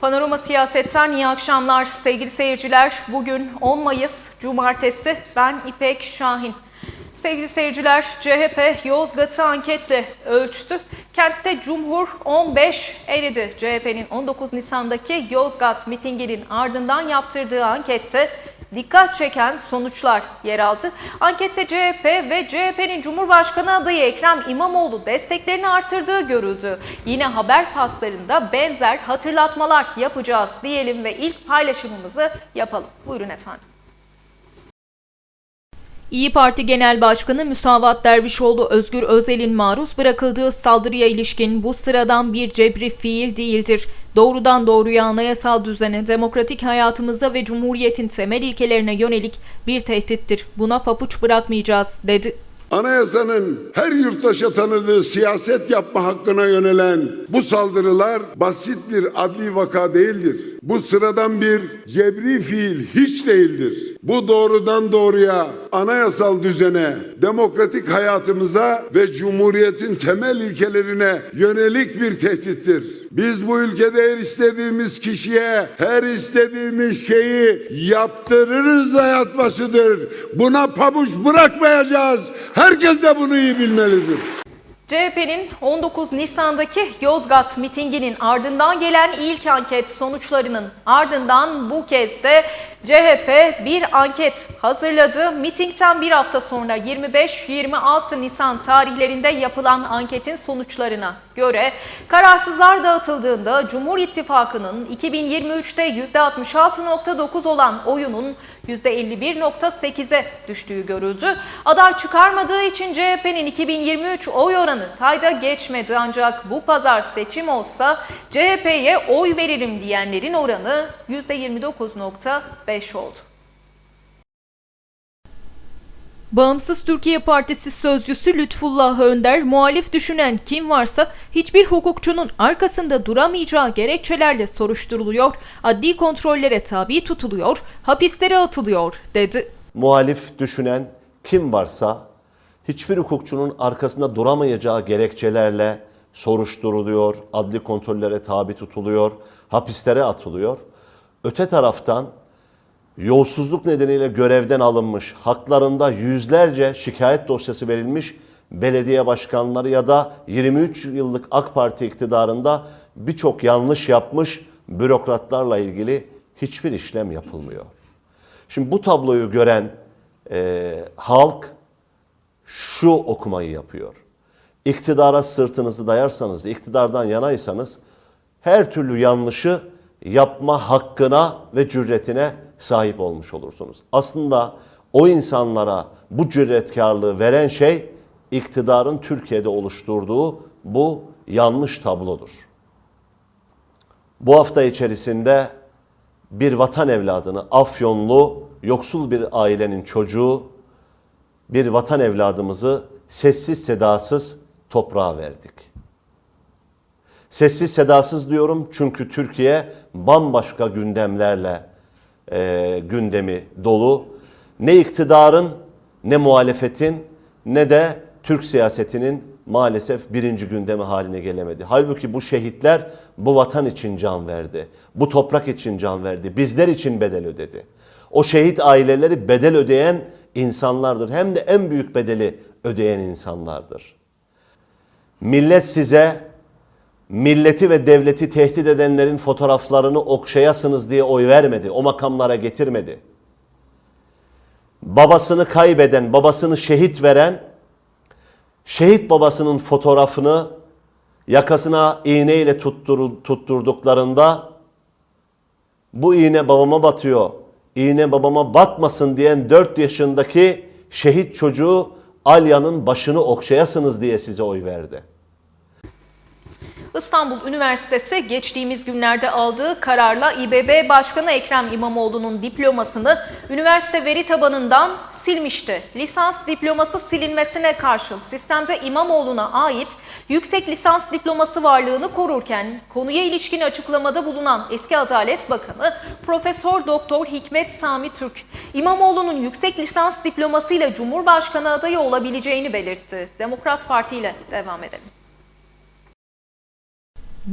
Panorama Siyaset'ten iyi akşamlar sevgili seyirciler. Bugün 10 Mayıs Cumartesi. Ben İpek Şahin. Sevgili seyirciler, CHP Yozgat'ı anketle ölçtü. Kentte Cumhur 15 eridi. CHP'nin 19 Nisan'daki Yozgat mitinginin ardından yaptırdığı ankette dikkat çeken sonuçlar yer aldı. Ankette CHP ve CHP'nin Cumhurbaşkanı adayı Ekrem İmamoğlu desteklerini arttırdığı görüldü. Yine haber paslarında benzer hatırlatmalar yapacağız diyelim ve ilk paylaşımımızı yapalım. Buyurun efendim. İyi Parti Genel Başkanı Müsavat Dervişoğlu Özgür Özel'in maruz bırakıldığı saldırıya ilişkin bu sıradan bir cebri fiil değildir. Doğrudan doğruya anayasal düzene, demokratik hayatımıza ve Cumhuriyet'in temel ilkelerine yönelik bir tehdittir. Buna papuç bırakmayacağız, dedi. Anayasanın her yurttaşa tanıdığı siyaset yapma hakkına yönelen bu saldırılar basit bir adli vaka değildir. Bu sıradan bir cebri fiil hiç değildir. Bu doğrudan doğruya anayasal düzene, demokratik hayatımıza ve cumhuriyetin temel ilkelerine yönelik bir tehdittir. Biz bu ülkede her istediğimiz kişiye her istediğimiz şeyi yaptırırız hayat başıdır. Buna pabuç bırakmayacağız. Herkes de bunu iyi bilmelidir. CHP'nin 19 Nisan'daki Yozgat mitinginin ardından gelen ilk anket sonuçlarının ardından bu kez de CHP bir anket hazırladı. Mitingden bir hafta sonra 25-26 Nisan tarihlerinde yapılan anketin sonuçlarına göre kararsızlar dağıtıldığında Cumhur İttifakı'nın 2023'te %66.9 olan oyunun %51.8'e düştüğü görüldü. Aday çıkarmadığı için CHP'nin 2023 oy oranı kayda geçmedi ancak bu pazar seçim olsa CHP'ye oy veririm diyenlerin oranı %29.5 oldu. Bağımsız Türkiye Partisi sözcüsü Lütfullah Önder, muhalif düşünen kim varsa hiçbir hukukçunun arkasında duramayacağı gerekçelerle soruşturuluyor, adli kontrollere tabi tutuluyor, hapislere atılıyor dedi. muhalif düşünen kim varsa hiçbir hukukçunun arkasında duramayacağı gerekçelerle soruşturuluyor, adli kontrollere tabi tutuluyor, hapislere atılıyor. Öte taraftan yolsuzluk nedeniyle görevden alınmış, haklarında yüzlerce şikayet dosyası verilmiş belediye başkanları ya da 23 yıllık AK Parti iktidarında birçok yanlış yapmış bürokratlarla ilgili hiçbir işlem yapılmıyor. Şimdi bu tabloyu gören e, halk şu okumayı yapıyor. İktidara sırtınızı dayarsanız, iktidardan yanaysanız her türlü yanlışı yapma hakkına ve cüretine sahip olmuş olursunuz. Aslında o insanlara bu cüretkarlığı veren şey iktidarın Türkiye'de oluşturduğu bu yanlış tablodur. Bu hafta içerisinde bir vatan evladını, Afyonlu, yoksul bir ailenin çocuğu, bir vatan evladımızı sessiz sedasız toprağa verdik. Sessiz sedasız diyorum çünkü Türkiye bambaşka gündemlerle e, gündemi dolu. Ne iktidarın, ne muhalefetin, ne de Türk siyasetinin maalesef birinci gündemi haline gelemedi. Halbuki bu şehitler bu vatan için can verdi. Bu toprak için can verdi. Bizler için bedel ödedi. O şehit aileleri bedel ödeyen insanlardır. Hem de en büyük bedeli ödeyen insanlardır. Millet size milleti ve devleti tehdit edenlerin fotoğraflarını okşayasınız diye oy vermedi. O makamlara getirmedi. Babasını kaybeden, babasını şehit veren, şehit babasının fotoğrafını yakasına iğneyle tuttur, tutturduklarında bu iğne babama batıyor, iğne babama batmasın diyen 4 yaşındaki şehit çocuğu Alya'nın başını okşayasınız diye size oy verdi. İstanbul Üniversitesi geçtiğimiz günlerde aldığı kararla İBB Başkanı Ekrem İmamoğlu'nun diplomasını üniversite veri tabanından silmişti. Lisans diploması silinmesine karşın sistemde İmamoğlu'na ait yüksek lisans diploması varlığını korurken konuya ilişkin açıklamada bulunan eski Adalet Bakanı Profesör Doktor Hikmet Sami Türk, İmamoğlu'nun yüksek lisans diplomasıyla Cumhurbaşkanı adayı olabileceğini belirtti. Demokrat Parti ile devam edelim.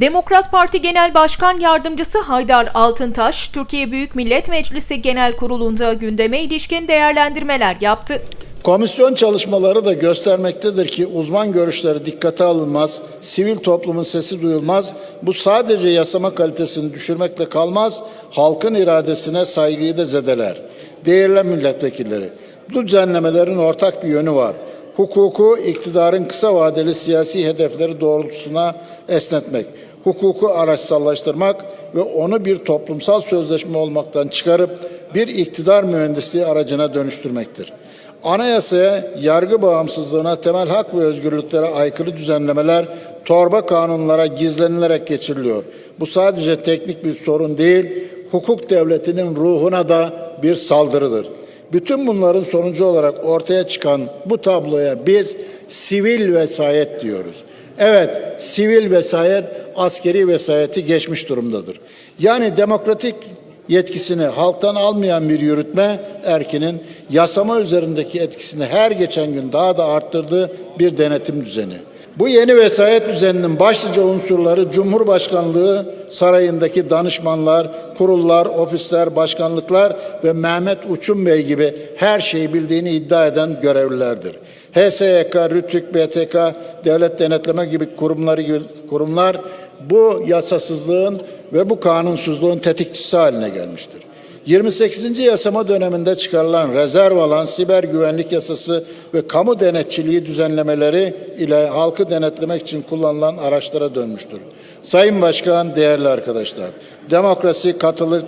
Demokrat Parti Genel Başkan Yardımcısı Haydar Altıntaş, Türkiye Büyük Millet Meclisi Genel Kurulu'nda gündeme ilişkin değerlendirmeler yaptı. Komisyon çalışmaları da göstermektedir ki uzman görüşleri dikkate alınmaz, sivil toplumun sesi duyulmaz. Bu sadece yasama kalitesini düşürmekle kalmaz, halkın iradesine saygıyı da zedeler. Değerli milletvekilleri, bu düzenlemelerin ortak bir yönü var. Hukuku iktidarın kısa vadeli siyasi hedefleri doğrultusuna esnetmek, hukuku araçsallaştırmak ve onu bir toplumsal sözleşme olmaktan çıkarıp bir iktidar mühendisliği aracına dönüştürmektir. Anayasaya, yargı bağımsızlığına, temel hak ve özgürlüklere aykırı düzenlemeler torba kanunlara gizlenilerek geçiriliyor. Bu sadece teknik bir sorun değil, hukuk devletinin ruhuna da bir saldırıdır. Bütün bunların sonucu olarak ortaya çıkan bu tabloya biz sivil vesayet diyoruz. Evet, sivil vesayet askeri vesayeti geçmiş durumdadır. Yani demokratik yetkisini halktan almayan bir yürütme erkinin yasama üzerindeki etkisini her geçen gün daha da arttırdığı bir denetim düzeni. Bu yeni vesayet düzeninin başlıca unsurları Cumhurbaşkanlığı sarayındaki danışmanlar, kurullar, ofisler, başkanlıklar ve Mehmet Uçum Bey gibi her şeyi bildiğini iddia eden görevlilerdir. HSYK, RÜTÜK, BTK, Devlet Denetleme gibi kurumları kurumlar bu yasasızlığın ve bu kanunsuzluğun tetikçisi haline gelmiştir. 28. yasama döneminde çıkarılan rezerv alan siber güvenlik yasası ve kamu denetçiliği düzenlemeleri ile halkı denetlemek için kullanılan araçlara dönmüştür. Sayın Başkan, değerli arkadaşlar, demokrasi, katılık,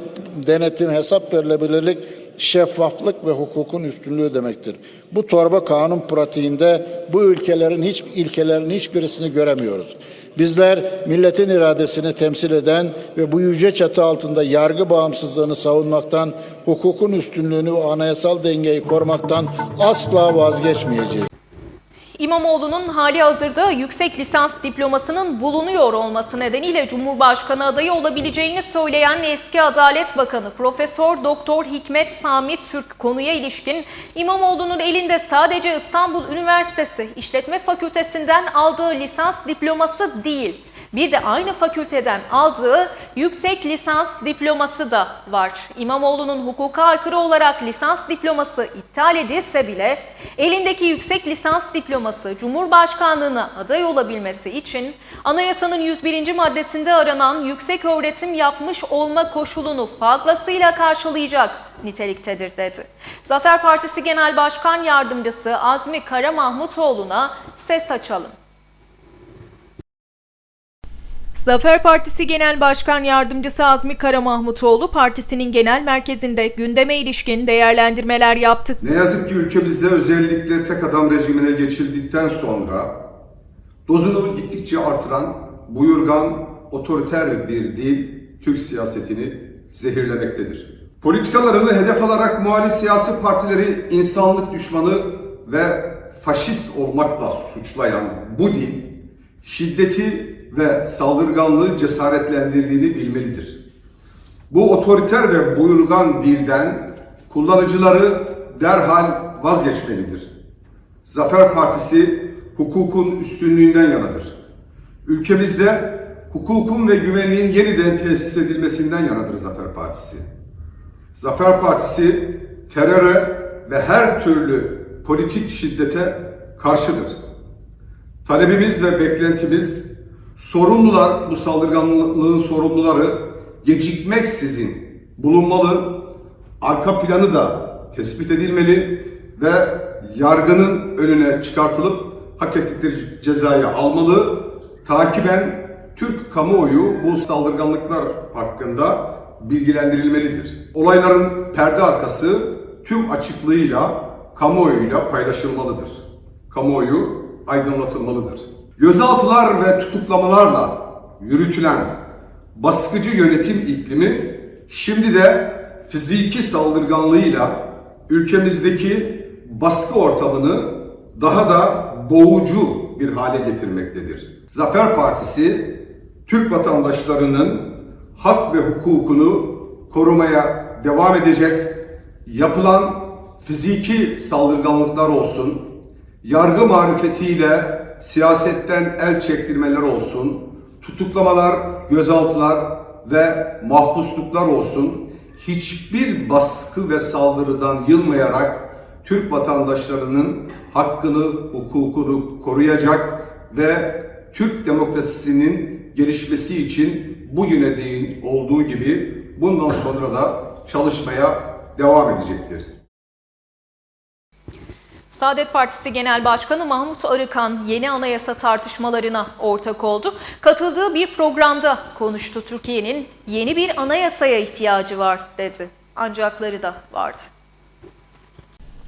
denetim, hesap verilebilirlik, şeffaflık ve hukukun üstünlüğü demektir. Bu torba kanun pratiğinde bu ülkelerin hiç ilkelerin hiçbirisini göremiyoruz. Bizler milletin iradesini temsil eden ve bu yüce çatı altında yargı bağımsızlığını savunmaktan, hukukun üstünlüğünü ve anayasal dengeyi korumaktan asla vazgeçmeyeceğiz. İmamoğlu'nun hali hazırda yüksek lisans diplomasının bulunuyor olması nedeniyle Cumhurbaşkanı adayı olabileceğini söyleyen eski Adalet Bakanı Profesör Doktor Hikmet Sami Türk konuya ilişkin İmamoğlu'nun elinde sadece İstanbul Üniversitesi İşletme Fakültesinden aldığı lisans diploması değil, bir de aynı fakülteden aldığı yüksek lisans diploması da var. İmamoğlu'nun hukuka aykırı olarak lisans diploması iptal edilse bile elindeki yüksek lisans diploması Cumhurbaşkanlığına aday olabilmesi için anayasanın 101. maddesinde aranan yüksek öğretim yapmış olma koşulunu fazlasıyla karşılayacak niteliktedir dedi. Zafer Partisi Genel Başkan Yardımcısı Azmi Kara Mahmutoğlu'na ses açalım. Zafer Partisi Genel Başkan Yardımcısı Azmi Kara Mahmutoğlu partisinin genel merkezinde gündeme ilişkin değerlendirmeler yaptı. Ne yazık ki ülkemizde özellikle tek adam rejimine geçildikten sonra dozunu gittikçe artıran buyurgan, otoriter bir dil Türk siyasetini zehirlemektedir. Politikalarını hedef alarak muhalif siyasi partileri insanlık düşmanı ve faşist olmakla suçlayan bu dil şiddeti ve saldırganlığı cesaretlendirdiğini bilmelidir. Bu otoriter ve buyurgan dilden kullanıcıları derhal vazgeçmelidir. Zafer Partisi hukukun üstünlüğünden yanadır. Ülkemizde hukukun ve güvenliğin yeniden tesis edilmesinden yanadır Zafer Partisi. Zafer Partisi teröre ve her türlü politik şiddete karşıdır. Talebimiz ve beklentimiz sorumlular, bu saldırganlığın sorumluları gecikmeksizin bulunmalı, arka planı da tespit edilmeli ve yargının önüne çıkartılıp hak ettikleri cezayı almalı. Takiben Türk kamuoyu bu saldırganlıklar hakkında bilgilendirilmelidir. Olayların perde arkası tüm açıklığıyla kamuoyuyla paylaşılmalıdır. Kamuoyu aydınlatılmalıdır. Gözaltılar ve tutuklamalarla yürütülen baskıcı yönetim iklimi şimdi de fiziki saldırganlığıyla ülkemizdeki baskı ortamını daha da boğucu bir hale getirmektedir. Zafer Partisi Türk vatandaşlarının hak ve hukukunu korumaya devam edecek. Yapılan fiziki saldırganlıklar olsun, yargı marifetiyle siyasetten el çektirmeler olsun, tutuklamalar, gözaltılar ve mahpusluklar olsun hiçbir baskı ve saldırıdan yılmayarak Türk vatandaşlarının hakkını, hukukunu koruyacak ve Türk demokrasisinin gelişmesi için bugüne değin olduğu gibi bundan sonra da çalışmaya devam edecektir. Saadet Partisi Genel Başkanı Mahmut Arıkan yeni anayasa tartışmalarına ortak oldu. Katıldığı bir programda konuştu. Türkiye'nin yeni bir anayasaya ihtiyacı var dedi. Ancakları da vardı.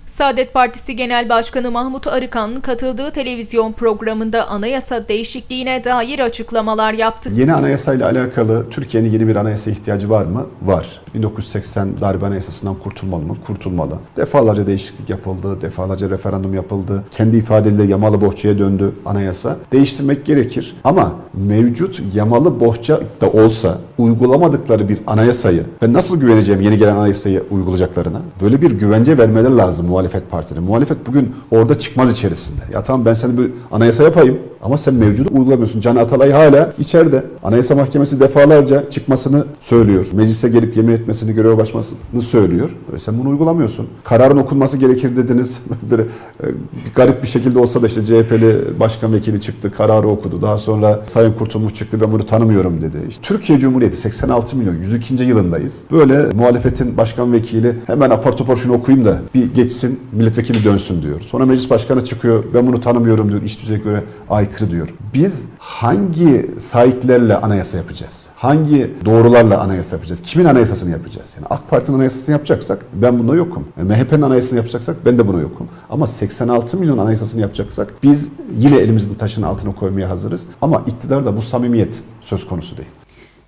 Saadet Partisi Genel Başkanı Mahmut Arıkan katıldığı televizyon programında anayasa değişikliğine dair açıklamalar yaptı. Yeni anayasayla alakalı Türkiye'nin yeni bir anayasa ihtiyacı var mı? Var. 1980 darbe anayasasından kurtulmalı mı? Kurtulmalı. Defalarca değişiklik yapıldı, defalarca referandum yapıldı. Kendi ifadeleriyle yamalı bohçaya döndü anayasa. Değiştirmek gerekir ama mevcut yamalı bohça da olsa uygulamadıkları bir anayasayı ben nasıl güveneceğim yeni gelen anayasayı uygulayacaklarına? Böyle bir güvence vermeleri lazım muhalefet partileri. Muhalefet bugün orada çıkmaz içerisinde. Ya tamam ben sana bir anayasa yapayım ama sen mevcudu uygulamıyorsun. Can Atalay hala içeride. Anayasa Mahkemesi defalarca çıkmasını söylüyor. Meclise gelip yemin etmesini, görev başlasını söylüyor. Ve sen bunu uygulamıyorsun. Kararın okunması gerekir dediniz. Böyle e, garip bir şekilde olsa da işte CHP'li başkan vekili çıktı, kararı okudu. Daha sonra Sayın Kurtulmuş çıktı, ben bunu tanımıyorum dedi. İşte Türkiye Cumhuriyeti 86 milyon, 102. yılındayız. Böyle muhalefetin başkan vekili hemen apar topar şunu okuyayım da bir geçsin, milletvekili dönsün diyor. Sonra meclis başkanı çıkıyor, ben bunu tanımıyorum diyor, iş düzeye göre aykırı diyor. Biz hangi sahiplerle anayasa yapacağız? Hangi doğrularla anayasa yapacağız? Kimin anayasasını yapacağız? Yani AK Parti'nin anayasasını yapacaksak ben bunda yokum. E, MHP'nin anayasasını yapacaksak ben de buna yokum. Ama 86 milyon anayasasını yapacaksak biz yine elimizin taşın altına koymaya hazırız. Ama iktidarda bu samimiyet söz konusu değil.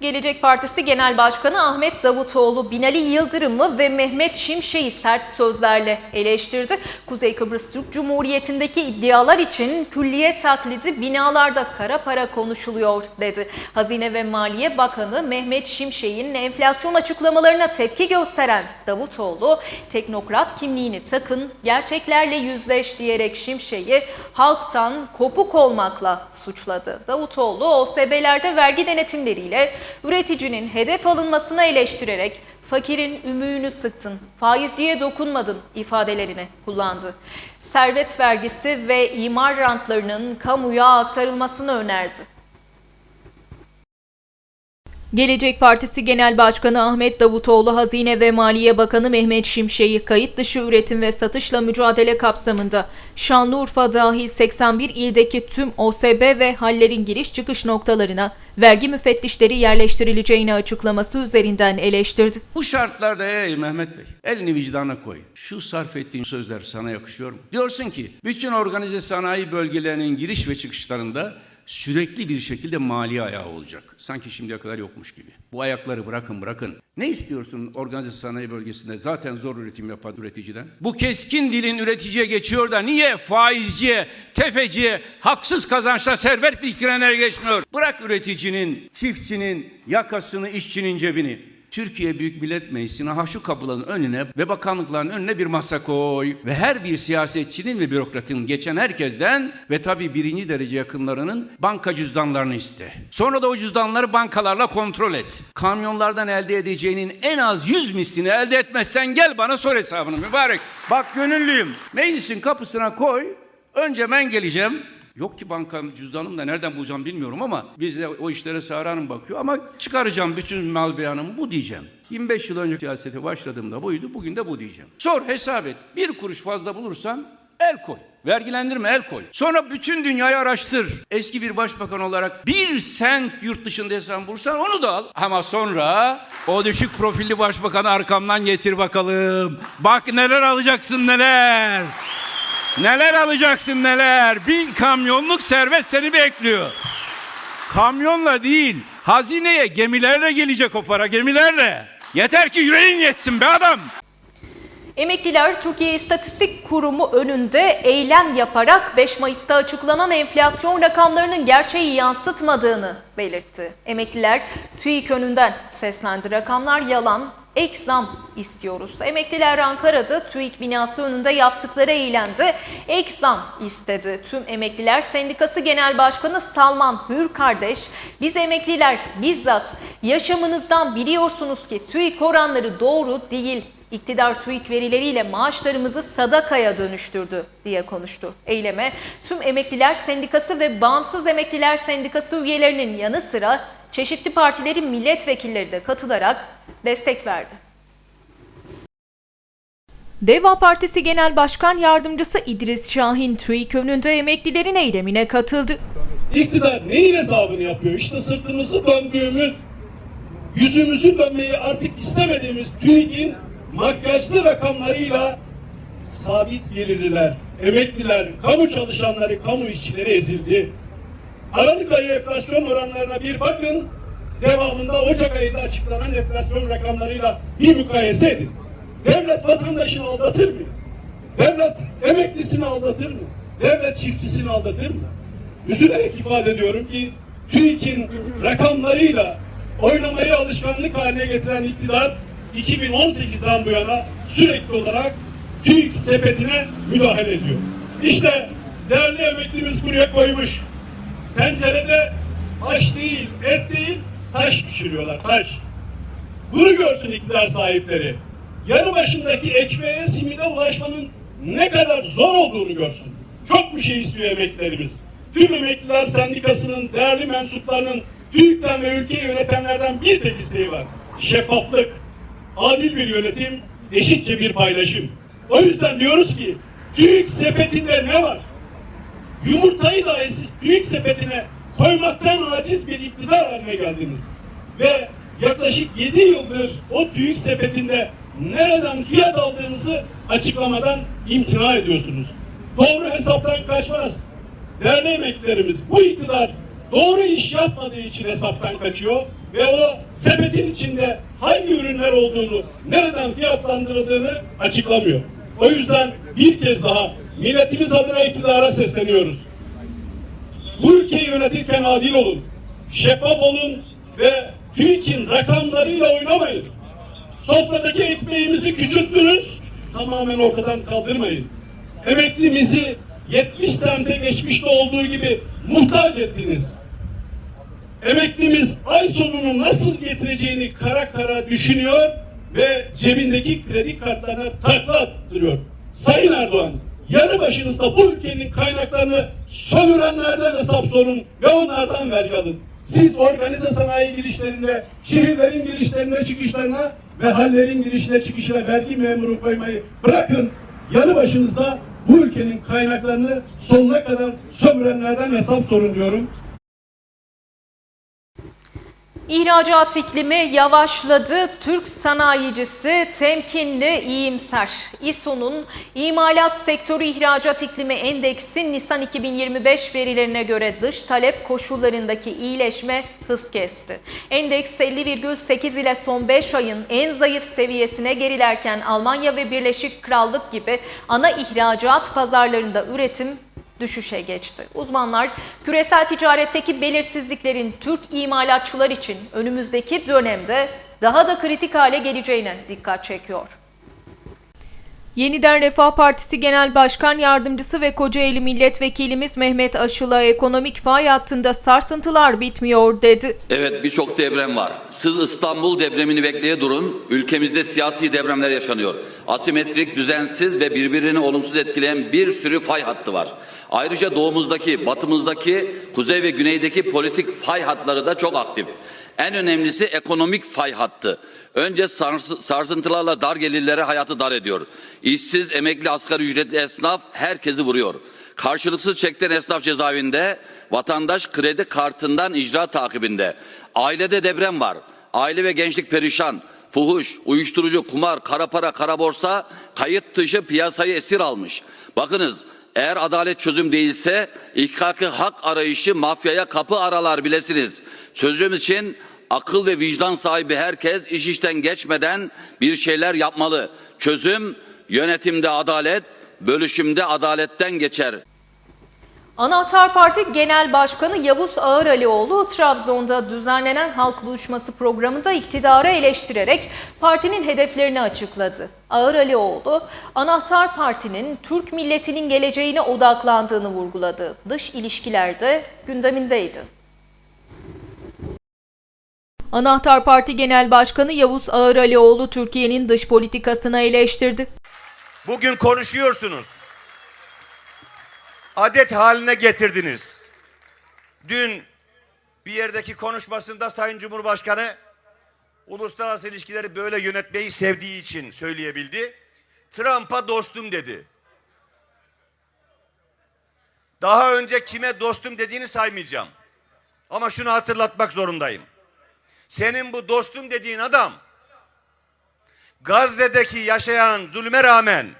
Gelecek Partisi Genel Başkanı Ahmet Davutoğlu, Binali Yıldırım'ı ve Mehmet Şimşek'i sert sözlerle eleştirdi. Kuzey Kıbrıs Türk Cumhuriyeti'ndeki iddialar için külliye taklidi binalarda kara para konuşuluyor dedi. Hazine ve Maliye Bakanı Mehmet Şimşek'in enflasyon açıklamalarına tepki gösteren Davutoğlu, teknokrat kimliğini takın, gerçeklerle yüzleş diyerek Şimşek'i halktan kopuk olmakla suçladı. Davutoğlu OSB'lerde vergi denetimleriyle üreticinin hedef alınmasını eleştirerek fakirin ümüğünü sıktın, faizciye dokunmadın ifadelerini kullandı. Servet vergisi ve imar rantlarının kamuya aktarılmasını önerdi. Gelecek Partisi Genel Başkanı Ahmet Davutoğlu, Hazine ve Maliye Bakanı Mehmet Şimşek'i kayıt dışı üretim ve satışla mücadele kapsamında Şanlıurfa dahil 81 ildeki tüm OSB ve hallerin giriş çıkış noktalarına vergi müfettişleri yerleştirileceğini açıklaması üzerinden eleştirdi. Bu şartlarda ey Mehmet Bey elini vicdana koy. Şu sarf ettiğin sözler sana yakışıyor mu? Diyorsun ki bütün organize sanayi bölgelerinin giriş ve çıkışlarında sürekli bir şekilde mali ayağı olacak. Sanki şimdiye kadar yokmuş gibi. Bu ayakları bırakın bırakın. Ne istiyorsun organize sanayi bölgesinde zaten zor üretim yapan üreticiden? Bu keskin dilin üreticiye geçiyor da niye faizciye, tefeciye, haksız kazançla servet biriktirenler geçmiyor? Bırak üreticinin, çiftçinin yakasını, işçinin cebini. Türkiye Büyük Millet Meclisi'ne ha şu kapıların önüne ve bakanlıkların önüne bir masa koy. Ve her bir siyasetçinin ve bürokratın geçen herkesten ve tabii birinci derece yakınlarının banka cüzdanlarını iste. Sonra da o cüzdanları bankalarla kontrol et. Kamyonlardan elde edeceğinin en az yüz mislini elde etmezsen gel bana sor hesabını mübarek. Bak gönüllüyüm. Meclisin kapısına koy. Önce ben geleceğim. Yok ki bankam cüzdanım da nereden bulacağım bilmiyorum ama biz de o işlere Sara bakıyor ama çıkaracağım bütün mal beyanımı bu diyeceğim. 25 yıl önce siyasete başladığımda buydu bugün de bu diyeceğim. Sor hesap et bir kuruş fazla bulursan el koy. Vergilendirme el koy. Sonra bütün dünyayı araştır. Eski bir başbakan olarak bir sent yurt dışındaysan bulursan onu da al. Ama sonra o düşük profilli başbakanı arkamdan getir bakalım. Bak neler alacaksın neler. Neler alacaksın neler. Bin kamyonluk servet seni bekliyor. Kamyonla değil, hazineye gemilerle gelecek o para, gemilerle. Yeter ki yüreğin yetsin be adam. Emekliler Türkiye İstatistik Kurumu önünde eylem yaparak 5 Mayıs'ta açıklanan enflasyon rakamlarının gerçeği yansıtmadığını belirtti. Emekliler TÜİK önünden seslendi. Rakamlar yalan, ek zam istiyoruz. Emekliler Ankara'da TÜİK binası önünde yaptıkları eylemde ek zam istedi. Tüm Emekliler Sendikası Genel Başkanı Salman Hür kardeş, biz emekliler bizzat yaşamınızdan biliyorsunuz ki TÜİK oranları doğru değil. İktidar TÜİK verileriyle maaşlarımızı sadakaya dönüştürdü diye konuştu. Eyleme tüm Emekliler Sendikası ve Bağımsız Emekliler Sendikası üyelerinin yanı sıra çeşitli partilerin milletvekilleri de katılarak destek verdi. Deva Partisi Genel Başkan Yardımcısı İdris Şahin TÜİK önünde emeklilerin eylemine katıldı. İktidar neyin hesabını yapıyor? İşte sırtımızı döndüğümüz, yüzümüzü dönmeyi artık istemediğimiz TÜİK'in makyajlı rakamlarıyla sabit gelirliler, emekliler, kamu çalışanları, kamu işçileri ezildi. Aralık ayı enflasyon oranlarına bir bakın, devamında Ocak ayında açıklanan enflasyon rakamlarıyla bir mukayese edin. Devlet vatandaşını aldatır mı? Devlet emeklisini aldatır mı? Devlet çiftçisini aldatır mı? Üzülerek ifade ediyorum ki TÜİK'in rakamlarıyla oynamayı alışkanlık haline getiren iktidar 2018'den bu yana sürekli olarak TÜİK sepetine müdahale ediyor. İşte değerli emeklimiz buraya koymuş. Pencerede taş değil, et değil, taş pişiriyorlar, taş. Bunu görsün iktidar sahipleri. Yanı başındaki ekmeğe, simide ulaşmanın ne kadar zor olduğunu görsün. Çok bir şey istiyor emeklilerimiz. Tüm Emekliler Sendikası'nın değerli mensuplarının TÜİK'ten ve ülkeyi yönetenlerden bir tek isteği var. Şeffaflık, adil bir yönetim, eşitçe bir paylaşım. O yüzden diyoruz ki TÜİK sepetinde ne var? Yumurtayı dahi siz TÜİK sepetine koymaktan aciz bir iktidar haline geldiniz. Ve yaklaşık 7 yıldır o TÜİK sepetinde nereden fiyat aldığınızı açıklamadan imtina ediyorsunuz. Doğru hesaptan kaçmaz. Değerli emeklilerimiz bu iktidar doğru iş yapmadığı için hesaptan kaçıyor ve o sepetin içinde hangi ürünler olduğunu, nereden fiyatlandırıldığını açıklamıyor. O yüzden bir kez daha milletimiz adına iktidara sesleniyoruz. Bu ülkeyi yönetirken adil olun, şeffaf olun ve TÜİK'in rakamlarıyla oynamayın. Sofradaki ekmeğimizi küçülttünüz, tamamen ortadan kaldırmayın. Emeklimizi 70 semte geçmişte olduğu gibi muhtaç ettiniz. Emeklimiz ay sonunu nasıl getireceğini kara kara düşünüyor ve cebindeki kredi kartlarına takla attırıyor. Sayın Erdoğan, yanı başınızda bu ülkenin kaynaklarını sömürenlerden hesap sorun ve onlardan vergi alın. Siz organize sanayi girişlerinde, şehirlerin girişlerine çıkışlarına ve hallerin girişine çıkışına vergi memuru koymayı bırakın. Yanı başınızda bu ülkenin kaynaklarını sonuna kadar sömürenlerden hesap sorun diyorum. İhracat iklimi yavaşladı. Türk sanayicisi temkinli, iyimser. İSO'nun imalat sektörü ihracat iklimi endeksi Nisan 2025 verilerine göre dış talep koşullarındaki iyileşme hız kesti. Endeks 50,8 ile son 5 ayın en zayıf seviyesine gerilerken Almanya ve Birleşik Krallık gibi ana ihracat pazarlarında üretim düşüşe geçti. Uzmanlar küresel ticaretteki belirsizliklerin Türk imalatçılar için önümüzdeki dönemde daha da kritik hale geleceğine dikkat çekiyor. Yeniden Refah Partisi Genel Başkan Yardımcısı ve Kocaeli Milletvekilimiz Mehmet Aşıl'a ekonomik fay hattında sarsıntılar bitmiyor dedi. Evet birçok deprem var. Siz İstanbul depremini bekleye durun. Ülkemizde siyasi depremler yaşanıyor. Asimetrik, düzensiz ve birbirini olumsuz etkileyen bir sürü fay hattı var. Ayrıca doğumuzdaki, batımızdaki, kuzey ve güneydeki politik fay hatları da çok aktif. En önemlisi ekonomik fay hattı. Önce sars- sarsıntılarla dar gelirlere hayatı dar ediyor. İşsiz, emekli, asgari ücretli esnaf herkesi vuruyor. Karşılıksız çekten esnaf cezaevinde, vatandaş kredi kartından icra takibinde. Ailede deprem var. Aile ve gençlik perişan. Fuhuş, uyuşturucu, kumar, kara para, kara borsa kayıt dışı piyasayı esir almış. Bakınız eğer adalet çözüm değilse ihkakı hak arayışı mafyaya kapı aralar bilesiniz. Çözüm için akıl ve vicdan sahibi herkes iş işten geçmeden bir şeyler yapmalı. Çözüm yönetimde adalet, bölüşümde adaletten geçer. Anahtar Parti Genel Başkanı Yavuz Ağıralioğlu Trabzon'da düzenlenen halk buluşması programında iktidarı eleştirerek partinin hedeflerini açıkladı. Ağıralioğlu, Anahtar Parti'nin Türk milletinin geleceğine odaklandığını vurguladı. Dış ilişkilerde gündemindeydi. Anahtar Parti Genel Başkanı Yavuz Ağıralioğlu Türkiye'nin dış politikasını eleştirdi. Bugün konuşuyorsunuz. Adet haline getirdiniz. Dün bir yerdeki konuşmasında Sayın Cumhurbaşkanı uluslararası ilişkileri böyle yönetmeyi sevdiği için söyleyebildi. Trump'a dostum dedi. Daha önce kime dostum dediğini saymayacağım. Ama şunu hatırlatmak zorundayım. Senin bu dostum dediğin adam Gazze'deki yaşayan zulme rağmen,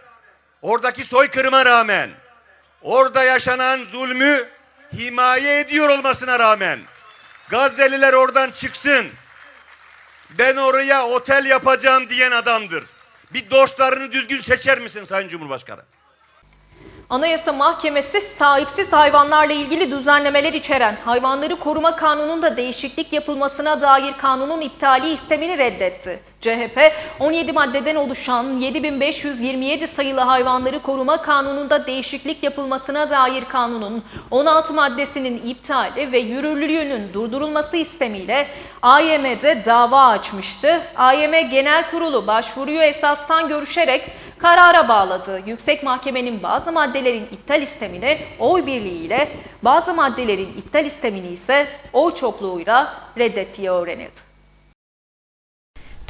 oradaki soykırıma rağmen, orada yaşanan zulmü himaye ediyor olmasına rağmen, Gazze'liler oradan çıksın, ben oraya otel yapacağım diyen adamdır. Bir dostlarını düzgün seçer misin Sayın Cumhurbaşkanı? Anayasa Mahkemesi sahipsiz hayvanlarla ilgili düzenlemeler içeren hayvanları koruma kanununda değişiklik yapılmasına dair kanunun iptali istemini reddetti. CHP 17 maddeden oluşan 7527 sayılı hayvanları koruma kanununda değişiklik yapılmasına dair kanunun 16 maddesinin iptali ve yürürlülüğünün durdurulması istemiyle AYM'de dava açmıştı. AYM Genel Kurulu başvuruyu esastan görüşerek karara bağladı. Yüksek Mahkemenin bazı maddelerin iptal istemini oy birliğiyle, bazı maddelerin iptal istemini ise oy çokluğuyla reddettiği öğrenildi.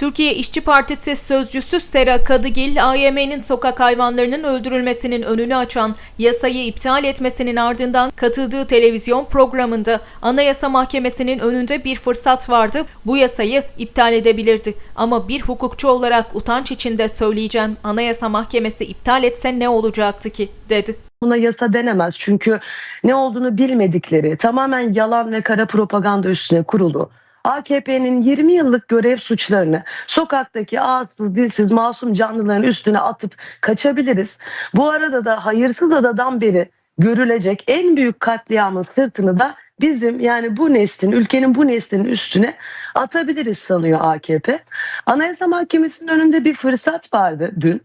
Türkiye İşçi Partisi sözcüsü Sera Kadıgil, AYM'nin sokak hayvanlarının öldürülmesinin önünü açan yasayı iptal etmesinin ardından katıldığı televizyon programında Anayasa Mahkemesi'nin önünde bir fırsat vardı. Bu yasayı iptal edebilirdi. Ama bir hukukçu olarak utanç içinde söyleyeceğim Anayasa Mahkemesi iptal etse ne olacaktı ki dedi. Buna yasa denemez çünkü ne olduğunu bilmedikleri tamamen yalan ve kara propaganda üstüne kurulu. AKP'nin 20 yıllık görev suçlarını sokaktaki ağızsız, dilsiz, masum canlıların üstüne atıp kaçabiliriz. Bu arada da hayırsız adadan beri görülecek en büyük katliamın sırtını da bizim yani bu neslin, ülkenin bu neslinin üstüne atabiliriz sanıyor AKP. Anayasa Mahkemesi'nin önünde bir fırsat vardı dün.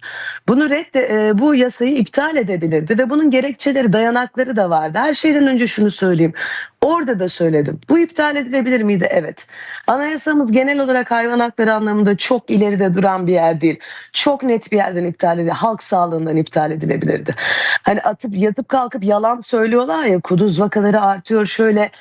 Bunu redde, bu yasayı iptal edebilirdi ve bunun gerekçeleri, dayanakları da vardı. Her şeyden önce şunu söyleyeyim. Orada da söyledim. Bu iptal edilebilir miydi? Evet. Anayasamız genel olarak hayvan hakları anlamında çok ileride duran bir yer değil. Çok net bir yerden iptal edilir. Halk sağlığından iptal edilebilirdi. Hani atıp yatıp kalkıp yalan söylüyorlar ya kuduz vakaları artıyor şöyle.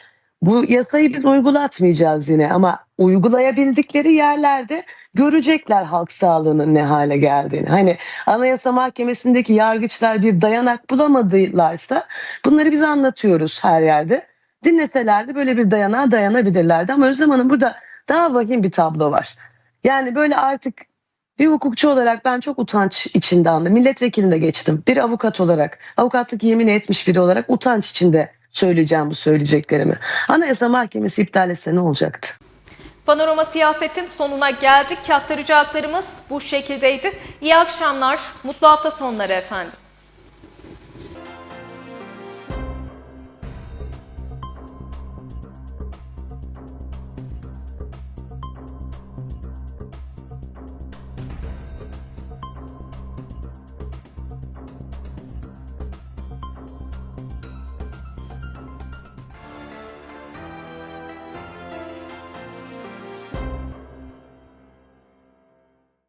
Bu yasayı biz uygulatmayacağız yine ama uygulayabildikleri yerlerde görecekler halk sağlığının ne hale geldiğini. Hani Anayasa Mahkemesi'ndeki yargıçlar bir dayanak bulamadılarsa bunları biz anlatıyoruz her yerde. Dinleselerdi böyle bir dayanağa dayanabilirlerdi ama Özlem Hanım burada daha vahim bir tablo var. Yani böyle artık bir hukukçu olarak ben çok utanç içinde andım. Milletvekilinde geçtim. Bir avukat olarak, avukatlık yemin etmiş biri olarak utanç içinde söyleyeceğim bu söyleyeceklerimi. Anayasa Mahkemesi iptal etse ne olacaktı? Panorama Siyaset'in sonuna geldik. Aktaracaklarımız bu şekildeydi. İyi akşamlar, mutlu hafta sonları efendim.